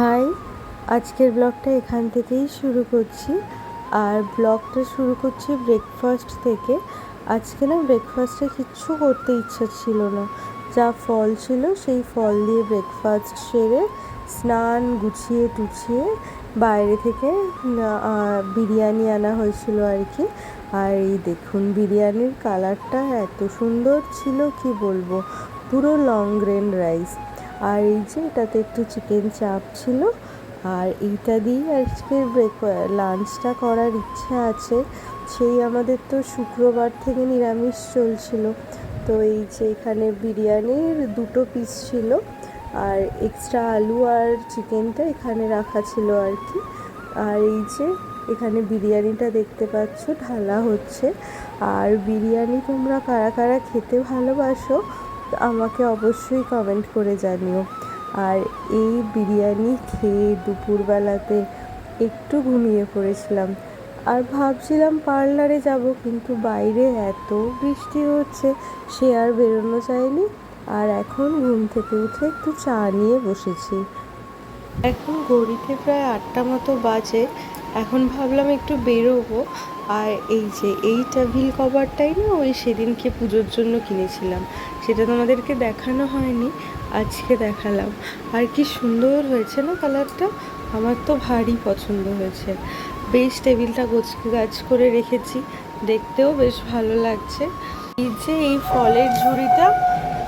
High, আজকের ব্লগটা এখান থেকেই শুরু করছি। আর ব্লগটা শুরু করছি ব্রেকফাস্ট থেকে। আজকে না ব্রেকফাস্টে কিচ্ছু করতে ইচ্ছা ছিল না। যা ফল ছিল সেই ফল দিয়ে ব্রেকফাস্ট সেরে স্নান গুছিয়ে টুছিয়ে বাইরে থেকে বিরিয়ানি আনা হয়েছিল আর কি। আর এই দেখুন বিরিয়ানির কালারটা এত সুন্দর ছিল, কি বলব? পুরো লং গ্রেন রাইস আর এই যে এটাতে একটু চিকেন চাপ ছিল, আর এইটা দিয়েই আজকে ব্রেক লাঞ্চটা করার ইচ্ছা আছে। সেই আমাদের তো শুক্রবার থেকে নিরামিষ চলছিল। তো এই যে এখানে বিরিয়ানির দুটো পিস ছিল, আর এক্সট্রা আলু আর চিকেনটা এখানে রাখা ছিল আর কি। আর এই যে এখানে বিরিয়ানিটা দেখতে পাচ্ছ, ঢালা হচ্ছে। আর বিরিয়ানি তোমরা কারা কারা খেতে ভালোবাসো আমাকে অবশ্যই কমেন্ট করে জানিও। আর এই বিরিয়ানি খেয়ে দুপুরবেলাতে একটু ঘুমিয়ে পড়েছিলাম। আর ভাবছিলাম পার্লারে যাব, কিন্তু বাইরে এত বৃষ্টি হচ্ছে, সে আর বেরোনো যায়নি। আর এখন ঘুম থেকে উঠে একটু চা নিয়ে বসেছি। এখন ঘড়িতে প্রায় আটটা মতো বাজে এখন ভাবলাম একটু বেরোবো। আর এই যে এই টেবিল কভারটাই না ওই সেদিনকে পুজোর জন্য কিনেছিলাম। সেটা তোমাদেরকে দেখানো হয়নি, আজকে দেখালাম। আর কি সুন্দর হয়েছে না কালারটা? আমার তো ভারী পছন্দ হয়েছে। বেশ টেবিলটা গোছ গাছ করে রেখেছি, দেখতেও বেশ ভালো লাগছে। এই যে এই ফলের ঝুড়িটা,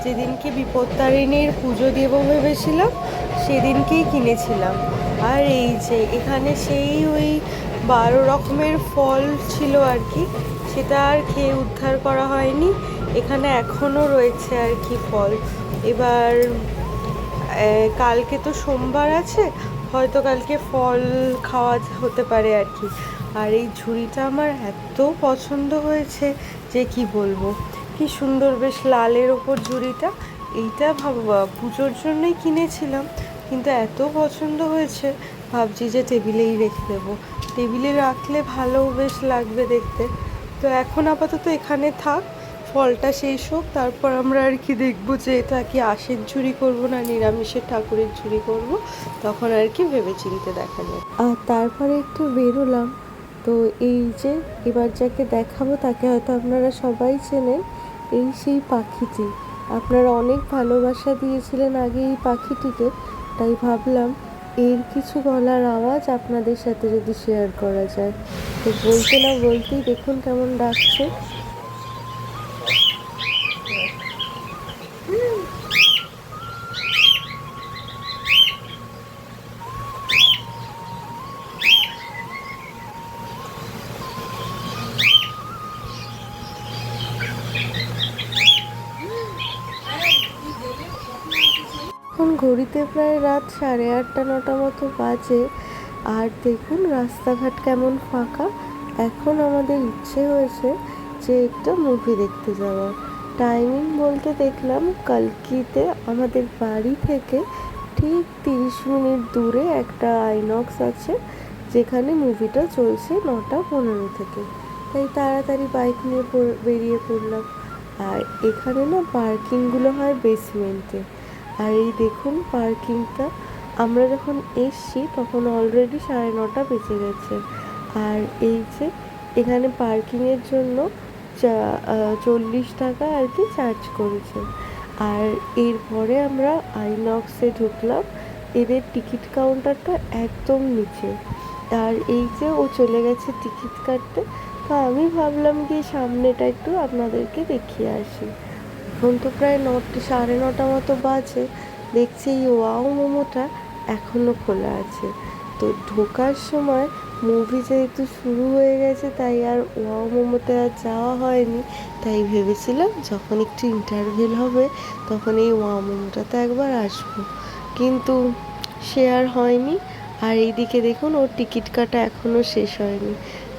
যেদিনকে বিপত্তারিণীর পুজো দেবো ভেবেছিলাম, সেদিনকেই কিনেছিলাম। আর এই যে এখানে সেই ওই বারো রকমের ফল ছিল আর কি, সেটা আর খেয়ে উদ্ধার করা হয়নি। এখানে এখনও রয়েছে আর কি ফল। এবার কালকে তো সোমবার আছে, হয়তো কালকে ফল খাওয়া হতে পারে আর কি। আর এই ঝুড়িটা আমার এত পছন্দ হয়েছে যে কি বলব, কি সুন্দর, বেশ লালের ওপর ঝুড়িটা। এইটা ভাবো, পুজোর জন্যই কিনেছিলাম। কিন্তু এত পছন্দ হয়েছে, ভাবছি যে টেবিলেই রেখে দেবো। টেবিলে রাখলে ভালো বেশ লাগবে দেখতে। তো এখন আপাতত এখানে থাক, ফলটা শেষ হোক, তারপর আমরা আর কি দেখব যে এটা কি আশের ঝুড়ি করব না নিরামিষের ঠাকুরের ঝুড়ি করব, তখন আর কি ভেবে চিনতে দেখা যাবে। আর তারপরে একটু বেরোলাম, তো এই যে এবার যাকে দেখাবো তাকে হয়তো আপনারা সবাই চেনেন, এই সেই পাখিটি। আপনারা অনেক ভালোবাসা দিয়েছিলেন আগে এই পাখিটিকে তাই ভাবলাম এর কিছু গলার আওয়াজ আপনাদের সাথে যদি শেয়ার করা যায়। তো বলতে না বলতেই দেখুন কেমন ডাকছে। ঘড়িতে প্রায় রাত সাড়ে আটটা, নটা মতো বাজে। আর দেখুন রাস্তাঘাট কেমন ফাঁকা। এখন আমাদের ইচ্ছে হয়েছে যে একটা মুভি দেখতে যাওয়ার টাইমিং বলতে দেখলাম কালকিতে আমাদের বাড়ি থেকে ঠিক তিরিশ মিনিট দূরে একটা আইনক্স আছে, যেখানে মুভিটা চলছে নটা পনেরো থেকে। তাই তাড়াতাড়ি বাইক নিয়ে বেরিয়ে পড়লাম। আর এখানে না পার্কিংগুলো হয় বেসমেন্টে আর এই দেখুন পার্কিংটা। আমরা যখন এসছি, তখন অলরেডি সাড়ে নটা বেজে গেছে। আর এই যে, এখানে পার্কিংয়ের জন্য চল্লিশ টাকা আর কি চার্জ করেছে। আর এরপরে আমরা আইনক্সে ঢুকলাম। এদের টিকিট কাউন্টারটা একদম নিচে। আর এই যে, ও চলে গেছে টিকিট কাটতে। তো আমি ভাবলাম কি সামনেটা একটু আপনাদেরকে দেখিয়ে আসি। এখন তো প্রায় নটা, সাড়ে নটা মতো বাজে। দেখছি এই ওয়াও মোমোটা এখনও খোলা আছে। তো ঢোকার সময় মুভি যেহেতু শুরু হয়ে গেছে, তাই আর ওয়াও মোমোতে আর যাওয়া হয়নি। তাই ভেবেছিলাম যখন একটু ইন্টারভেল হবে, তখন এই ওয়াও মোমোটাতে একবার আসব। কিন্তু সে আর হয়নি। আর এইদিকে দেখুন, ওর টিকিট কাটা এখনও শেষ হয়নি।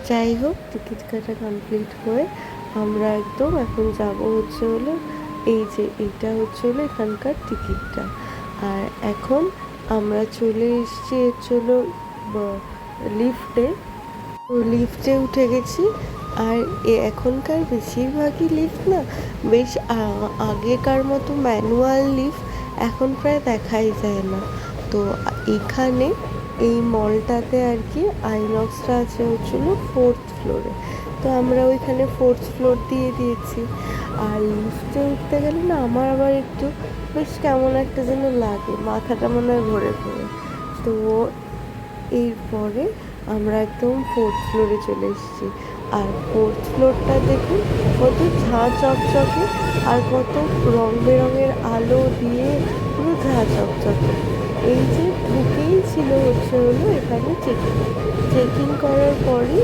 যাই হোক, টিকিট কাটা কমপ্লিট হয়ে আমরা একদম এখন যাব হচ্ছে হলো এই যে এটা হচ্ছে এখানকার টিকিটটা। আর এখন আমরা চলে এসেছি হলো লিফটে। তো লিফটে উঠে গেছি। আর এ এখনকার বেশিরভাগই লিফট না, বেশ আগেকার মতো ম্যানুয়াল লিফট এখন প্রায় দেখাই যায় না। তো এখানে এই মলটাতে আর কি আইনক্সটা আছে হচ্ছিল ফোর্থ ফ্লোরে তো আমরা ওইখানে ফোর্থ ফ্লোর দিয়ে দিয়েছি। আর লিফটে উঠতে গেলে না আমার আবার একটু বেশ কেমন একটা যেন লাগে, মাথাটা মনে হয় ঘুরে ঘুরে। তো এরপরে আমরা একদম ফোর্থ ফ্লোরে চলে এসেছি। আর ফোর্থ ফ্লোরটা দেখুন, কত ঝাঁ চকচকে আর কত রং বেরঙের আলো দিয়ে পুরো ঝাঁ চকচকে এই যে ঢুকেই ছিল হচ্ছে হলো এখানে চেকিং চেকিং করার পরই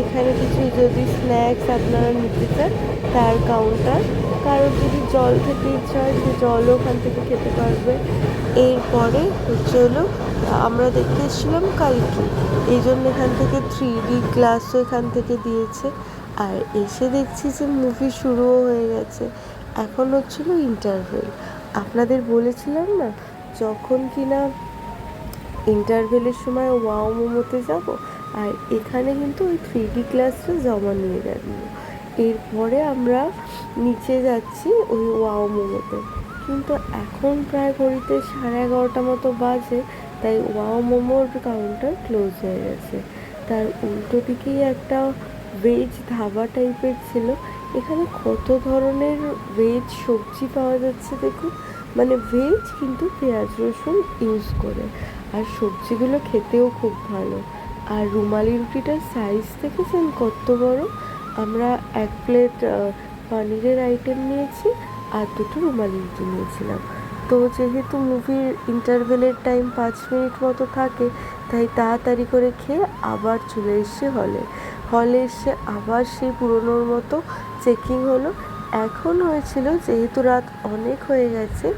এখানে কিছু যদি স্ন্যাক্স আপনারা নিতে চান, তার কাউন্টার কারোর যদি জল খেতে ইচ্ছা হয় সে জলও ওখান থেকে খেতে পারবে। এরপরে হচ্ছে হলো, আমরা দেখতে এসেছিলাম কালকে। এই জন্য এখান থেকে থ্রি ডি গ্লাসও এখান থেকে দিয়েছে। আর এসে দেখছি যে মুভি শুরুও হয়ে গেছে। এখন হচ্ছিল ইন্টারভেল আপনাদের বলেছিলাম না যখন কিনা ইন্টারভেলের সময় ওয়াও মোমোতে যাব, আর এখানে কিন্তু ওই থ্রি ডি ক্লাসটা জমা নিয়ে গেল এরপরে আমরা নিচে যাচ্ছি ওই ওয়াও মোমোতে। কিন্তু এখন প্রায় ঘড়িতে সাড়ে এগারোটা মতো বাজে, তাই ওয়াও মোমোর কাউন্টার ক্লোজ হয়ে গেছে। তার উল্টো দিকেই একটা ভেজ ধাবা টাইপের ছিল। এখানে কত ধরনের ভেজ সবজি পাওয়া যাচ্ছে দেখুন। মানে ভেজ কিন্তু পেঁয়াজ রসুন ইউজ করে। আর সবজিগুলো খেতেও খুব ভালো। আর রুমালি রুটিটার সাইজ দেখেছেন কত বড়? আমরা এক প্লেট পনিরের আইটেম নিয়েছি আর দুটো রুমালি রুটি নিয়েছিলাম। তো যেহেতু মুভির ইন্টারভেলের টাইম পাঁচ মিনিট মতো থাকে, তাই তাড়াতাড়ি করে খেয়ে আবার চলে এসে হলে হলে এসে আবার সেই পুরোনোর মতো চেকিং হলো। এখন হয়েছিল যেহেতু রাত অনেক হয়ে গেছে,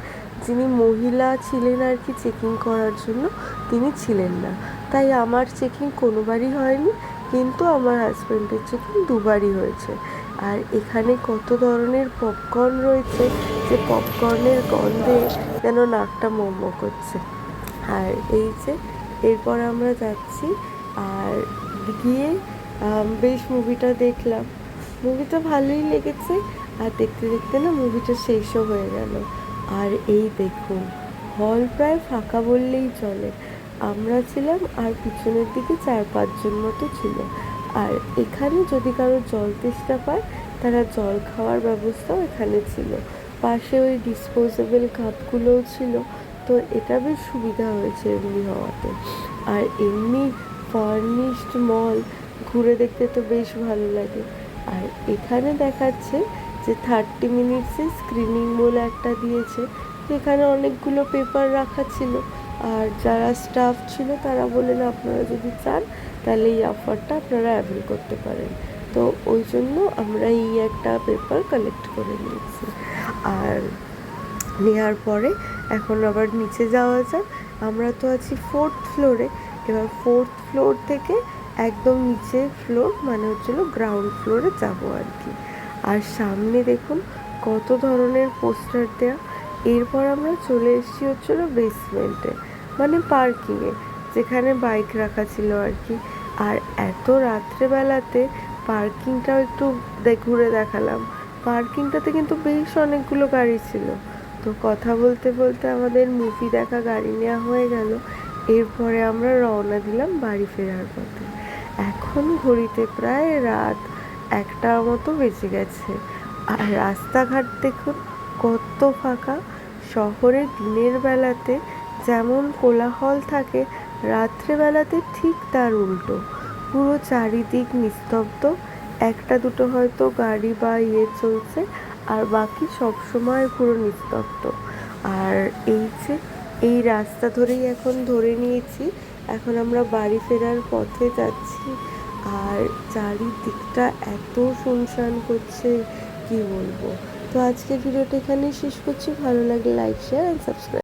যিনি মহিলা ছিলেন আর কি চেকিং করার জন্য, তিনি ছিলেন না। তাই আমার চেকিং কোনোবারই হয়নি, কিন্তু আমার হাজব্যান্ডের চেকিং দুবারই হয়েছে। আর এখানে কত ধরনের পপকর্ন রয়েছে, যে পপকর্নের গন্ধে যেন নাকটা মোমো করছে। আর এই যে, এরপর আমরা যাচ্ছি, আর গিয়ে বেশ মুভিটা দেখলাম। মুভিটা ভালোই লেগেছে আর দেখতে দেখতে না মুভিটা শেষও হয়ে গেল। আর এই দেখুন হল প্রায় ফাঁকা বললেই চলে। আমরা ছিলাম আর পিছনের দিকে চার পাঁচজন মতো ছিল। আর এখানে যদি কারও জল তেষ্টা পায়, তারা জল খাওয়ার ব্যবস্থাও এখানে ছিল। পাশে ওই ডিসপোজেবল কাপগুলোও ছিল। তো এটা বেশ সুবিধা হয়েছে এমনি হওয়াতে। আর এমনি ফার্নিশড মল ঘুরে দেখতে তো বেশ ভালো লাগে। আর এখানে দেখাচ্ছে যে থার্টি মিনিটসে স্ক্রিনিং বলে একটা দিয়েছে এখানে অনেকগুলো পেপার রাখা ছিল। আর যারা স্টাফ ছিল, তারা বললেন, আপনারা যদি চান, তাহলে এই অফারটা আপনারা অ্যাভেল করতে পারেন। তো ওই জন্য আমরা এই একটা পেপার কালেক্ট করে নিয়েছি। আর নেওয়ার পরে এখন আবার নিচে যাওয়া যাক। আমরা তো আছি ফোর্থ ফ্লোরে এবার ফোর্থ ফ্লোর থেকে একদম নিচে ফ্লোর মানে হচ্ছিল গ্রাউন্ড ফ্লোরে যাব আর কি। আর সামনে দেখুন কত ধরনের পোস্টার দেওয়া এরপর আমরা চলে এসেছি হচ্ছিল বেসমেন্টে মানে পার্কিংয়ে যেখানে বাইক রাখা ছিল আর কি। আর এত রাত্রেবেলাতে পার্কিংটাও একটু ঘুরে দেখালাম। পার্কিংটাতে কিন্তু বেশ অনেকগুলো গাড়ি ছিল। তো কথা বলতে বলতে আমাদের মুভি দেখা গাড়ি নেওয়া হয়ে গেল। এরপরে আমরা রওনা দিলাম বাড়ি ফেরার পথে। এখন ঘড়িতে প্রায় রাত একটার মতো বেঁচে গেছে। আর রাস্তাঘাট দেখুন কত ফাঁকা। শহরে দিনের বেলাতে যেমন কোলাহল থাকে রাত্রেবেলাতে ঠিক তার উল্টো। পুরো চারিদিক নিস্তব্ধ। একটা দুটো হয়তো গাড়ি বা ইয়ে চলছে, আর বাকি সব সময় পুরো নিস্তব্ধ। আর এই যে, এই রাস্তা ধরেই এখন ধরে নিয়েছি, এখন আমরা বাড়ি ফেরার পথে যাচ্ছি। আর চারিদিকটা এত শুনশান করছে, কি বলব? তো আজকের ভিডিওটা এখানেই শেষ করছি। ভালো লাগলে লাইক শেয়ার অ্যান্ড সাবস্ক্রাইব